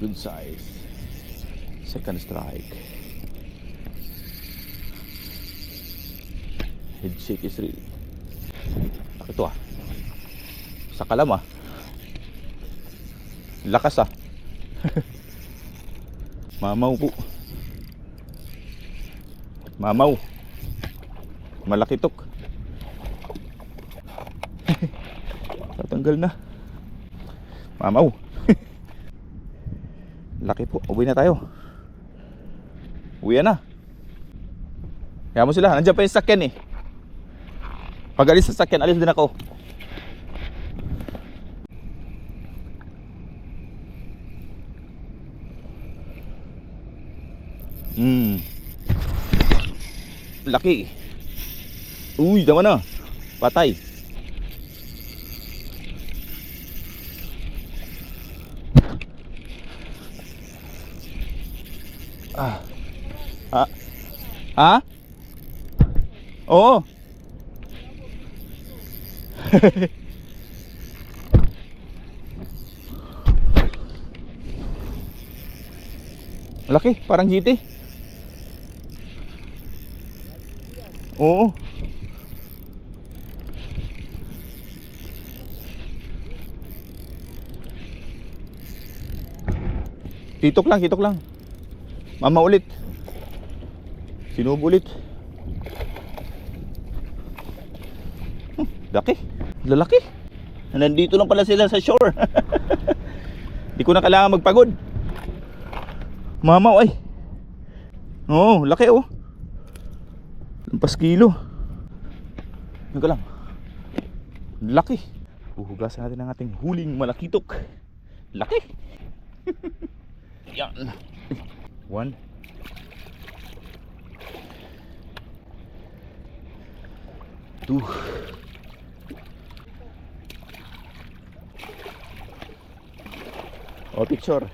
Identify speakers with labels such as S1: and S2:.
S1: Good size. Second strike. Head shake is real. Laki to ah. Sa kalam ah. Lakas ah. Mamaw po. Mamaw. Malaki tok. Tatanggal na. Mamaw. Laki po. Uwi na tayo. Uwi na. Kaya mo sila. Nandiyan pa yung sakyan eh. Pag alis sa sakyan, alis din ako. Hmm. Laki. Uy, tama na. Patay. Ah. Ha? Ha? Oo. Laki, parang GT. Oo. Titok lang, titok lang. Mama ulit. Sinubo ulit. Hmm, laki. Lalaki. Nandito lang pala sila sa shore. Di ko na kailangan magpagod. Mama, ay. Oo, laki oh. Lampas kilo. Ano ka lang? Laki. Uhugasan natin ang ating huling malakitok. Laki. Yan. One. Two. Oh, picture.